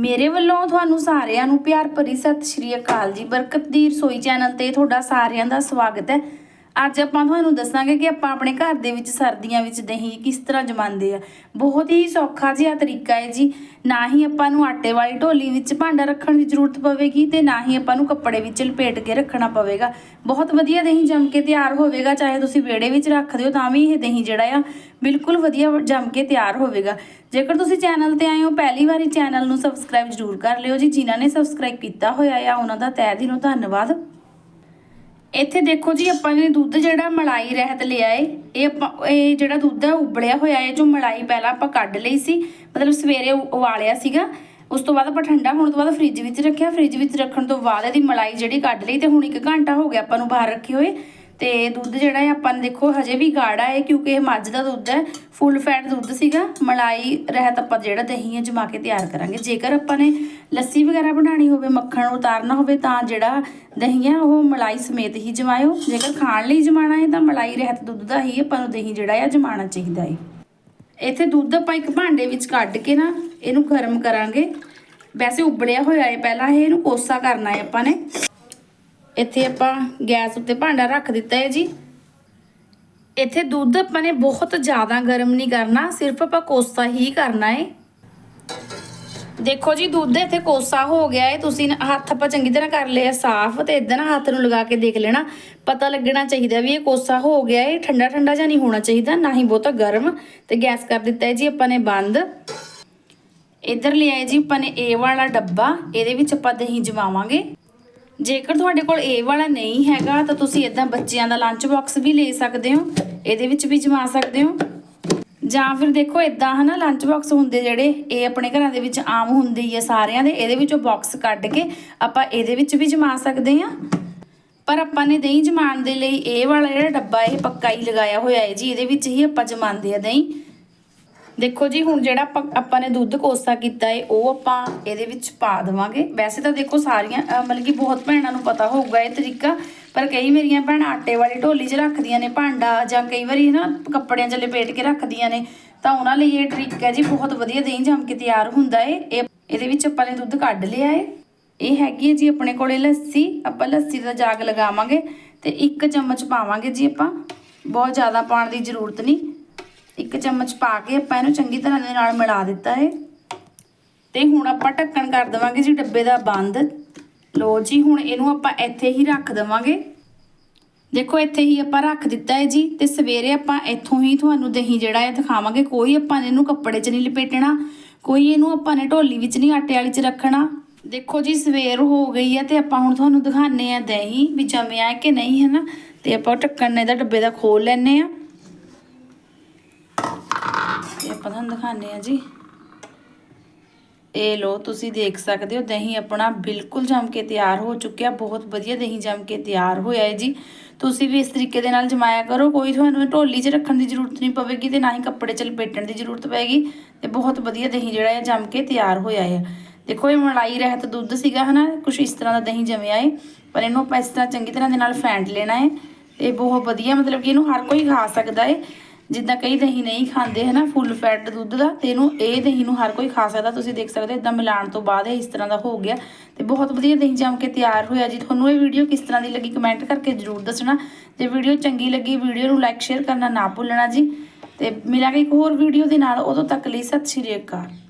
ਮੇਰੇ ਵੱਲੋਂ ਤੁਹਾਨੂੰ ਸਾਰਿਆਂ ਨੂੰ ਪਿਆਰ ਭਰੀ ਸਤਿ ਸ਼੍ਰੀ ਅਕਾਲ ਜੀ। ਬਰਕਤ ਦੀ ਰਸੋਈ ਚੈਨਲ ਤੇ ਤੁਹਾਡਾ ਸਾਰਿਆਂ ਦਾ ਸਵਾਗਤ ਹੈ। ਅੱਜ ਆਪਾਂ ਤੁਹਾਨੂੰ ਦੱਸਾਂਗੇ ਕਿ ਆਪਾਂ ਆਪਣੇ ਘਰ ਦੇ ਵਿੱਚ ਸਰਦੀਆਂ ਵਿੱਚ ਦਹੀਂ ਕਿਸ ਤਰ੍ਹਾਂ ਜਮਾਉਂਦੇ ਆ। ਬਹੁਤ ਹੀ ਸੌਖਾ ਜਿਹਾ ਤਰੀਕਾ ਹੈ ਜੀ। ਨਾ ਹੀ ਆਪਾਂ ਨੂੰ ਆਟੇ ਵਾਲੀ ਢੋਲੀ ਵਿੱਚ ਭਾਂਡਾ ਰੱਖਣ ਦੀ ਜ਼ਰੂਰਤ ਪਵੇਗੀ ਤੇ ਨਾ ਹੀ ਆਪਾਂ ਨੂੰ ਕੱਪੜੇ ਵਿੱਚ ਲਪੇਟ ਕੇ ਰੱਖਣਾ ਪਵੇਗਾ। ਬਹੁਤ ਵਧੀਆ ਦਹੀਂ ਜੰਮ ਕੇ ਤਿਆਰ ਹੋਵੇਗਾ, ਚਾਹੇ ਤੁਸੀਂ ਵਿਹੜੇ ਵਿੱਚ ਰੱਖ ਦਿਓ ਤਾਂ ਵੀ ਇਹ ਦਹੀਂ ਜਿਹੜਾ ਆ, ਬਿਲਕੁਲ ਵਧੀਆ ਜੰਮ ਕੇ ਤਿਆਰ ਹੋਵੇਗਾ। ਜੇਕਰ ਤੁਸੀਂ ਚੈਨਲ ਤੇ ਆਏ ਹੋ, ਪਹਿਲੀ ਵਾਰੀ ਚੈਨਲ ਨੂੰ ਸਬਸਕ੍ਰਾਈਬ ਜ਼ਰੂਰ ਕਰ ਲਿਓ ਜੀ। ਜਿਨ੍ਹਾਂ ਨੇ ਸਬਸਕ੍ਰਾਈਬ ਕੀਤਾ ਹੋਇਆ ਆ, ਉਹਨਾਂ ਦਾ ਤਹਿ ਦਿਲੋਂ ਧੰਨਵਾਦ। ਇੱਥੇ ਦੇਖੋ ਜੀ, ਆਪਾਂ ਨੇ ਦੁੱਧ ਜਿਹੜਾ ਮਲਾਈ ਰਹਿਤ ਲਿਆ ਏ। ਇਹ ਆਪਾਂ, ਇਹ ਜਿਹੜਾ ਦੁੱਧ ਹੈ ਉਬਲਿਆ ਹੋਇਆ ਹੈ ਜੋ ਮਲਾਈ ਪਹਿਲਾਂ ਆਪਾਂ ਕੱਢ ਲਈ ਸੀ। ਮਤਲਬ ਸਵੇਰੇ ਉਬਾਲਿਆ ਸੀਗਾ। ਉਸ ਤੋਂ ਬਾਅਦ ਆਪਾਂ ਠੰਡਾ ਹੋਣ ਤੋਂ ਬਾਅਦ ਫ੍ਰਿਜ ਵਿੱਚ ਰੱਖਿਆ। ਫ੍ਰਿਜ ਵਿੱਚ ਰੱਖਣ ਤੋਂ ਬਾਅਦ ਇਹਦੀ ਮਲਾਈ ਜਿਹੜੀ ਕੱਢ ਲਈ ਤੇ ਹੁਣ 1 ਘੰਟਾ ਹੋ ਗਿਆ ਆਪਾਂ ਨੂੰ ਬਾਹਰ ਰੱਖੇ ਹੋਏ। ਤੇ ਦੁੱਧ ਜਿਹੜਾ ਹੈ, ਆਪਾਂ ਨੇ ਦੇਖੋ ਹਜੇ ਵੀ ਗਾੜਾ ਹੈ, ਕਿਉਂਕਿ ਇਹ ਮੱਝ ਦਾ ਦੁੱਧ ਹੈ। ਫੁੱਲ ਫੈਟ ਦੁੱਧ ਸੀਗਾ। ਮਲਾਈ, ਰਹਿਤ ਆਪਾਂ ਜਿਹੜਾ ਦਹੀਂ ਹੈ, ਜਮਾ ਕੇ ਤਿਆਰ ਕਰਾਂਗੇ। ਜੇਕਰ ਆਪਾਂ ਨੇ ਲੱਸੀ ਵਗੈਰਾ ਬਣਾਣੀ ਹੋਵੇ, ਮੱਖਣ ਉਤਾਰਨਾ ਹੋਵੇ, ਤਾਂ ਜਿਹੜਾ ਦਹੀਂ ਹੈ, ਉਹ ਮਲਾਈ ਸਮੇਤ ਹੀ ਜਮਾਇਓ। ਜੇਕਰ ਖਾਣ ਲਈ ਜਮਾਣਾ ਹੈ, ਤਾਂ ਮਲਾਈ, ਰਹਿਤ ਦੁੱਧ ਦਾ ਹੀ ਆਪਾਂ ਨੂੰ ਦਹੀਂ ਜਿਹੜਾ ਹੈ ਜਮਾਣਾ ਚਾਹੀਦਾ ਹੈ। ਇੱਥੇ ਦੁੱਧ ਆਪਾਂ ਇੱਕ ਭਾਂਡੇ ਵਿੱਚ ਕੱਢ ਕੇ ਨਾ, ਇਹਨੂੰ ਗਰਮ ਕਰਾਂਗੇ। ਵੈਸੇ ਉਬਲਿਆ ਹੋਇਆ ਹੈ ਪਹਿਲਾਂ, ਇਹ ਇਹਨੂੰ ਕੋਸਾ ਕਰਨਾ ਹੈ ਆਪਾਂ ਨੇ। ਇੱਥੇ ਆਪਾਂ ਗੈਸ ਉੱਤੇ ਭਾਂਡਾ ਰੱਖ ਦਿੱਤਾ ਹੈ ਜੀ। ਇੱਥੇ ਦੁੱਧ ਆਪਾਂ ਨੇ ਬਹੁਤ ਜ਼ਿਆਦਾ ਗਰਮ ਨਹੀਂ ਕਰਨਾ, ਸਿਰਫ ਆਪਾਂ ਕੋਸਾ ਹੀ ਕਰਨਾ ਹੈ। ਦੇਖੋ ਜੀ, ਦੁੱਧ ਇੱਥੇ ਕੋਸਾ ਹੋ ਗਿਆ ਹੈ। ਤੁਸੀਂ ਨਾ- ਹੱਥ ਆਪਾਂ ਚੰਗੀ ਤਰ੍ਹਾਂ ਕਰ ਲਿਆ, ਸਾਫ਼ ਤੇ ਇਦਾਂ ਨਾ ਹੱਥ ਨੂੰ ਲਗਾ ਕੇ ਦੇਖ ਲੈਣਾ। ਪਤਾ ਲੱਗਣਾ ਚਾਹੀਦਾ ਵੀ ਇਹ ਕੋਸਾ ਹੋ ਗਿਆ ਹੈ। ਠੰਡਾ ਠੰਡਾ ਜਾਂ ਨਹੀਂ ਹੋਣਾ ਚਾਹੀਦਾ, ਨਾ ਹੀ ਬਹੁਤਾ ਗਰਮ। ਤੇ ਗੈਸ ਕਰ ਦਿੱਤਾ ਹੈ ਜੀ ਆਪਾਂ ਨੇ ਬੰਦ। ਇੱਧਰ ਲਿਆਏ ਜੀ ਆਪਾਂ ਨੇ ਇਹ ਵਾਲਾ ਡੱਬਾ, ਇਹਦੇ ਵਿੱਚ ਆਪਾਂ ਦਹੀਂ ਜਮਾਵਾਂਗੇ। ਜੇਕਰ ਤੁਹਾਡੇ ਕੋਲ ਇਹ ਵਾਲਾ ਨਹੀਂ ਹੈਗਾ, ਤਾਂ ਤੁਸੀਂ ਇਦਾਂ ਬੱਚਿਆਂ ਦਾ ਲੰਚ ਬਾਕਸ ਵੀ ਲੈ ਸਕਦੇ ਹੋ, ਇਹਦੇ ਵਿੱਚ ਵੀ ਜਮਾ ਸਕਦੇ ਹੋ। ਜਾਂ ਫਿਰ ਦੇਖੋ ਇਦਾਂ ਹਨਾ ਲੰਚ ਬਾਕਸ ਹੁੰਦੇ ਜਿਹੜੇ, ਇਹ ਆਪਣੇ ਘਰਾਂ ਦੇ ਵਿੱਚ ਆਮ ਹੁੰਦੇ ਹੀ ਆ ਸਾਰਿਆਂ ਦੇ, ਇਹਦੇ ਵਿੱਚੋਂ ਬਾਕਸ ਕੱਢ ਕੇ ਆਪਾਂ ਇਹਦੇ ਵਿੱਚ ਵੀ ਜਮਾ ਸਕਦੇ ਆ ਪਰ ਆਪਾਂ ਨੇ ਦਹੀਂ ਜਮਾਉਣ ਦੇ ਲਈ ਇਹ ਵਾਲਾ ਜਿਹੜਾ ਡੱਬਾ ਇਹ ਪੱਕਾ ਹੀ ਲਗਾਇਆ ਹੋਇਆ ਹੈ ਜੀ, ਇਹਦੇ ਵਿੱਚ ਹੀ ਆਪਾਂ ਜਮਾਉਂਦੇ ਆ ਦਹੀਂ। ਦੇਖੋ ਜੀ, ਹੁਣ ਜਿਹੜਾ ਆਪਾਂ- ਆਪਾਂ ਨੇ ਦੁੱਧ ਕੋਸਾ ਕੀਤਾ ਹੈ ਉਹ ਆਪਾਂ ਇਹਦੇ ਵਿੱਚ ਪਾ ਦੇਵਾਂਗੇ। ਵੈਸੇ ਤਾਂ ਦੇਖੋ ਸਾਰੀਆਂ ਮਤਲਬ ਕਿ ਬਹੁਤ ਭੈਣਾਂ ਨੂੰ ਪਤਾ ਹੋਊਗਾ ਇਹ ਤਰੀਕਾ, ਪਰ ਕਈ ਮੇਰੀਆਂ ਭੈਣਾਂ ਆਟੇ ਵਾਲੀ ਢੋਲੀ 'ਚ ਰੱਖਦੀਆਂ ਨੇ ਭਾਂਡਾ ਜਾਂ ਕਈ ਵਾਰੀ ਨਾ ਕੱਪੜਿਆਂ 'ਚ ਲਪੇਟ ਕੇ ਰੱਖਦੀਆਂ ਨੇ। ਤਾਂ ਉਹਨਾਂ ਲਈ ਇਹ ਟ੍ਰਿਕ ਹੈ ਜੀ, ਬਹੁਤ ਵਧੀਆ ਦਹੀਂ ਜੰਮ ਕੇ ਤਿਆਰ ਹੁੰਦਾ ਏ। ਇਹ ਇਹਦੇ ਵਿੱਚ ਆਪਾਂ ਨੇ ਦੁੱਧ ਕੱਢ ਲਿਆ ਹੈ ਇਹ ਹੈਗੀ ਹੈ ਜੀ ਆਪਣੇ ਕੋਲੇ ਲੱਸੀ। ਆਪਾਂ ਲੱਸੀ ਦਾ ਜਾਗ ਲਗਾਵਾਂਗੇ ਤੇ ਇੱਕ ਚਮਚ ਪਾਵਾਂਗੇ ਜੀ ਆਪਾਂ। ਬਹੁਤ ਜ਼ਿਆਦਾ ਪਾਉਣ ਦੀ ਜ਼ਰੂਰਤ ਨਹੀਂ। ਇੱਕ ਚਮਚ ਪਾ ਕੇ ਆਪਾਂ ਇਹਨੂੰ ਚੰਗੀ ਤਰ੍ਹਾਂ ਦੇ ਨਾਲ ਮਿਲਾ ਦਿੱਤਾ ਹੈ। ਤੇ ਹੁਣ ਆਪਾਂ ਢੱਕਣ ਕਰ ਦੇਵਾਂਗੇ ਜੀ ਡੱਬੇ ਦਾ ਬੰਦ। ਲੋ ਜੀ, ਹੁਣ ਇਹਨੂੰ ਆਪਾਂ ਇੱਥੇ ਹੀ ਰੱਖ ਦੇਵਾਂਗੇ। ਦੇਖੋ, ਇੱਥੇ ਹੀ ਆਪਾਂ ਰੱਖ ਦਿੱਤਾ ਹੈ ਜੀ। ਤੇ ਸਵੇਰੇ ਆਪਾਂ ਇੱਥੋਂ ਹੀ ਤੁਹਾਨੂੰ ਦਹੀਂ ਜਿਹੜਾ ਹੈ ਦਿਖਾਵਾਂਗੇ। ਕੋਈ ਆਪਾਂ ਨੇ ਇਹਨੂੰ ਕੱਪੜੇ 'ਚ ਨਹੀਂ ਲਪੇਟਣਾ, ਕੋਈ ਇਹਨੂੰ ਆਪਾਂ ਨੇ ਢੋਲੀ ਵਿੱਚ ਨਹੀਂ, ਆਟੇ ਵਾਲੀ 'ਚ ਰੱਖਣਾ। ਦੇਖੋ ਜੀ, ਸਵੇਰ ਹੋ ਗਈ ਹੈ ਤੇ ਆਪਾਂ ਹੁਣ ਤੁਹਾਨੂੰ ਦਿਖਾਣੇ ਆ ਦਹੀਂ ਵੀ ਜਮਿਆ ਹੈ ਕਿ ਨਹੀਂ, ਹੈ ਨਾ? ਤੇ ਆਪਾਂ ਢੱਕਣ ਨੇ ਇਹਦਾ ਡੱਬੇ ਦਾ ਖੋਲ ਲੈਣੇ ਆ ਇਹ ਆਪਾਂ ਤੁਹਾਨੂੰ ਦਿਖਾਣੇ ਆ ਜੀ। ਇਹ ਲੋ ਤੁਸੀਂ ਦੇਖ ਸਕਦੇ ਹੋ, ਦਹੀਂ ਆਪਣਾ ਬਿਲਕੁਲ ਜੰਮ ਕੇ ਤਿਆਰ ਹੋ ਚੁੱਕਿਆ, ਬਹੁਤ ਵਧੀਆ ਦਹੀਂ ਜੰਮ ਕੇ ਤਿਆਰ ਹੋਇਆ ਹੈ ਜੀ। ਤੁਸੀਂ ਵੀ ਇਸ ਤਰੀਕੇ ਦੇ ਨਾਲ ਜਮਾਇਆ ਕਰੋ, ਕੋਈ ਤੁਹਾਨੂੰ ਢੋਲੀ 'ਚ ਰੱਖਣ ਦੀ ਜ਼ਰੂਰਤ ਨਹੀਂ ਪਵੇਗੀ ਤੇ ਨਾ ਹੀ ਕੱਪੜੇ 'ਚ ਲਪੇਟਣ ਦੀ ਜ਼ਰੂਰਤ ਪਏਗੀ ਤੇ ਬਹੁਤ ਵਧੀਆ ਦਹੀਂ ਜਿਹੜਾ ਹੈ ਜੰਮ ਕੇ ਤਿਆਰ ਹੋਇਆ ਹੈ। ਦੇਖੋ, ਇਹ ਮਲਾਈ ਰਹਿਤ ਦੁੱਧ ਸੀਗਾ, ਹਨਾ? ਕੁਝ ਇਸ ਤਰ੍ਹਾਂ ਦਾ ਦਹੀਂ ਜਮਿਆ ਹੈ, ਪਰ ਇਹਨੂੰ ਆਪਾਂ ਇਸ ਤਰ੍ਹਾਂ ਚੰਗੀ ਤਰ੍ਹਾਂ ਦੇ ਨਾਲ ਫੈਂਟ ਲੈਣਾ ਹੈ ਤੇ ਬਹੁਤ ਵਧੀਆ, ਮਤਲਬ ਕਿ ਇਹਨੂੰ ਹਰ ਕੋਈ ਖਾ ਸਕਦਾ ਹੈ। ਜਿੱਦਾਂ ਕਈ ਦਹੀਂ ਨਹੀਂ ਖਾਂਦੇ, ਹਨਾ ਫੁੱਲ ਫੈਟ ਦੁੱਧ ਦਾ, ਤੇ ਇਹਨੂੰ, ਇਹ ਦਹੀਂ ਨੂੰ ਹਰ ਕੋਈ ਖਾ ਸਕਦਾ, ਤੁਸੀਂ ਦੇਖ ਸਕਦੇ ਹੋ ਇਦਾਂ ਮਿਲਾਣ ਤੋਂ ਬਾਅਦ ਇਹ ਇਸ ਤਰ੍ਹਾਂ ਦਾ ਹੋ ਗਿਆ। ਤੇ ਬਹੁਤ ਵਧੀਆ ਦਹੀਂ ਜੰਮ ਕੇ ਤਿਆਰ ਹੋਇਆ ਜੀ। ਤੁਹਾਨੂੰ ਇਹ ਵੀਡੀਓ ਕਿਸ ਤਰ੍ਹਾਂ ਦੀ ਲੱਗੀ ਕਮੈਂਟ ਕਰਕੇ ਜਰੂਰ ਦੱਸਣਾ। ਜੇ ਵੀਡੀਓ ਚੰਗੀ ਲੱਗੀ ਵੀਡੀਓ ਨੂੰ ਲਾਈਕ ਸ਼ੇਅਰ ਕਰਨਾ ਨਾ ਭੁੱਲਣਾ ਜੀ। ਤੇ ਮਿਲਾਂਗੇ ਇੱਕ ਹੋਰ ਵੀਡੀਓ ਦੇ ਨਾਲ, ਉਦੋਂ ਤੱਕ ਲਈ ਸਤਿ ਸ਼੍ਰੀ ਅਕਾਲ।